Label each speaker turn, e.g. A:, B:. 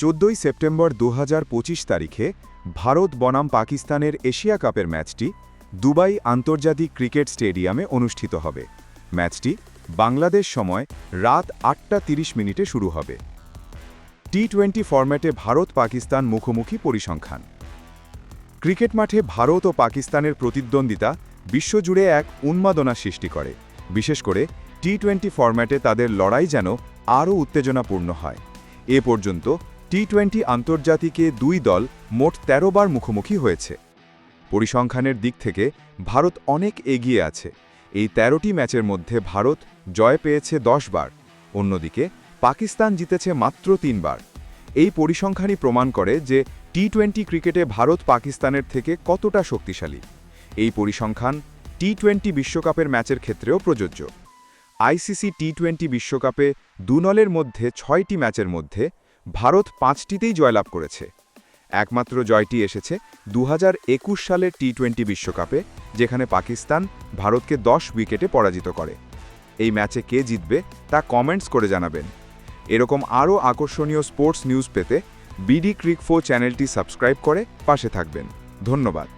A: চোদ্দই সেপ্টেম্বর দু হাজার পঁচিশ তারিখে ভারত বনাম পাকিস্তানের এশিয়া কাপের ম্যাচটি দুবাই আন্তর্জাতিক ক্রিকেট স্টেডিয়ামে অনুষ্ঠিত হবে। ম্যাচটি বাংলাদেশ সময় রাত আটটা তিরিশ মিনিটে শুরু হবে। টি টোয়েন্টি ফরম্যাটে ভারত পাকিস্তান মুখোমুখি পরিসংখ্যান। ক্রিকেট মাঠে ভারত ও পাকিস্তানের প্রতিদ্বন্দ্বিতা বিশ্বজুড়ে এক উন্মাদনা সৃষ্টি করে। বিশেষ করে টি টোয়েন্টি ফরম্যাটে তাদের লড়াই যেন আরও উত্তেজনাপূর্ণ হয়। এ পর্যন্ত টি টোয়েন্টি আন্তর্জাতিকে দুই দল মোট ১৩ বার মুখোমুখি হয়েছে। পরিসংখ্যানের দিক থেকে ভারত অনেক এগিয়ে আছে। এই ১৩টি ম্যাচের মধ্যে ভারত জয় পেয়েছে ১০ বার অন্যদিকে পাকিস্তান জিতেছে মাত্র তিনবার। এই পরিসংখ্যানই প্রমাণ করে যে টি টোয়েন্টি ক্রিকেটে ভারত পাকিস্তানের থেকে কতটা শক্তিশালী। এই পরিসংখ্যান টি টোয়েন্টি বিশ্বকাপের ম্যাচের ক্ষেত্রেও প্রযোজ্য। আইসিসি টি টোয়েন্টি বিশ্বকাপে দুনলের মধ্যে ছয়টি ম্যাচের মধ্যে ভারত পাঁচটিতেই জয়লাভ করেছে। একমাত্র জয়টি এসেছে দু হাজার একুশ সালের টি টোয়েন্টি বিশ্বকাপে, যেখানে পাকিস্তান ভারতকে দশ উইকেটে পরাজিত করে। এই ম্যাচে কে জিতবে তা কমেন্টস করে জানাবেন। এরকম আরও আকর্ষণীয় স্পোর্টস নিউজ পেতে বিডি ক্রিক ফো চ্যানেলটি সাবস্ক্রাইব করে পাশে থাকবেন। ধন্যবাদ।